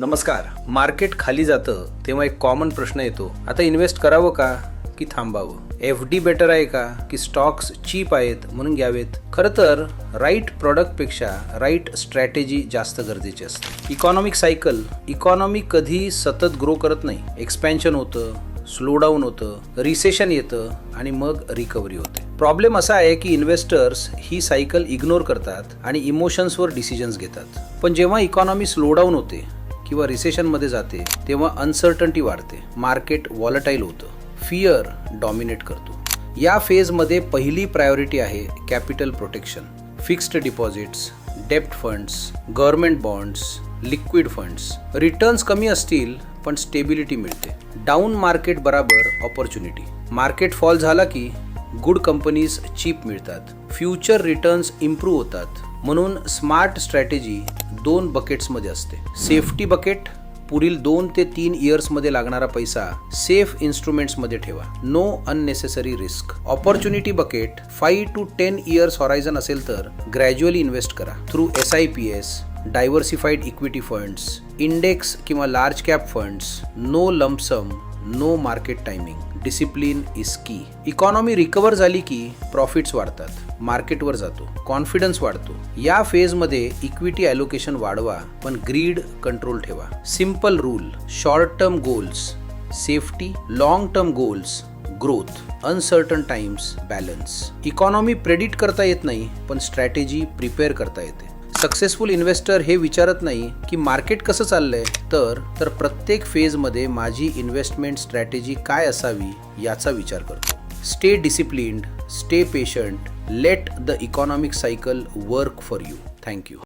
नमस्कार. मार्केट खाली जातं तेव्हा एक कॉमन प्रश्न येतो. आता इन्व्हेस्ट करावं का की थांबावं? एफ डी बेटर आहे का की स्टॉक्स चीप आहेत म्हणून घ्यावेत? खरं तर राईट प्रॉडक्टपेक्षा राईट स्ट्रॅटेजी जास्त गरजेची असते. इकॉनॉमिक सायकल इकॉनॉमी कधी सतत ग्रो करत नाही. एक्सपॅन्शन होतं स्लो डाऊन होतं रिसेशन येतं आणि मग रिकव्हरी होते. प्रॉब्लेम असा आहे की इन्व्हेस्टर्स ही सायकल इग्नोर करतात आणि इमोशन्सवर डिसिजन्स घेतात. पण जेव्हा इकॉनॉमी स्लो डाऊन होते किंवा रिसेशनमध्ये जाते तेव्हा अनसर्टन्टी वाढते. मार्केट वॉलटाईल होतं. फिअर डॉमिनेट करतो. या फेजमध्ये पहिली प्रायोरिटी आहे कॅपिटल प्रोटेक्शन फिक्स्ड डिपॉझिट्स डेप्ट funds government bonds liquid funds returns कमी असतील पण स्टेबिलिटी मिळते. डाऊन मार्केट बराबर ऑपॉर्च्युनिटी मार्केट फॉल झाला की गुड कंपनीज चीप मिळतात. फ्युचर रिटर्न्स इम्प्रूव्ह होतात. म्हणून स्मार्ट स्ट्रॅटेजी दोन बकेट्समध्ये असते. सेफ्टी बकेट पुढील दोन ते तीन इयर्समध्ये लागणारा पैसा सेफ इन्स्ट्रुमेंट्समध्ये ठेवा. No unnecessary risk opportunity bucket five to ten years horizon असेल तर ग्रॅज्युअली इन्व्हेस्ट करा. Through S I P S diversified equity funds index किंवा large cap funds no lump sum no market timing discipline is key economy recover झाली की profits वाढतात. मार्केटवर जातो. Confidence वाढतो. या फेजमध्ये इक्विटी ॲलोकेशन वाढवा पण ग्रीड कंट्रोल ठेवा. Simple rule short term goals safety long term goals growth uncertain times balance economy predict करता येत नाही पण स्ट्रॅटेजी प्रिपेअर करता येते. सक्सेसफुल इन्व्हेस्टर हे विचारत नाही की मार्केट कसं चाललं आहे तर तर प्रत्येक फेजमध्ये माझी इन्व्हेस्टमेंट स्ट्रॅटेजी काय असावी याचा विचार करतो. Stay disciplined stay patient let the economic cycle work for you thank you